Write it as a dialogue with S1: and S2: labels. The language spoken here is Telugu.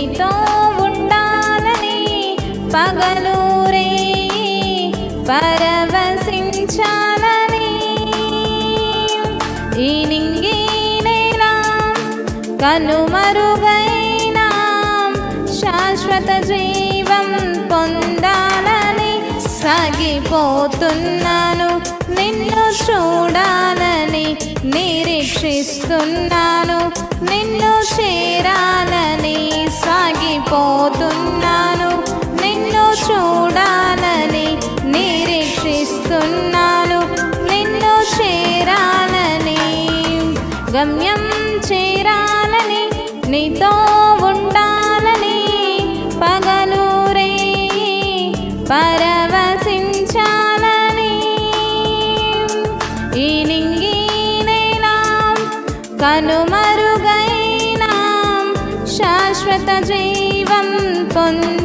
S1: నీతో ఉండాలని పగలూరే పరవశించాలని. ఈ నింగి నేనా కనుమరుగైనా శాశ్వత జీవం పొందాలని సాగిపోతున్నాను. నిన్ను చూడాలని నిరీక్షిస్తున్నాను. నీ నిరీక్షిస్తున్నాను నిన్ను చేరాలని గమ్యం చేరాలని నీతో ఉండాలని పగలూరే పరవశించాలని. ఈ నింగి కనుమరుగైనా శాశ్వత జీవం జీ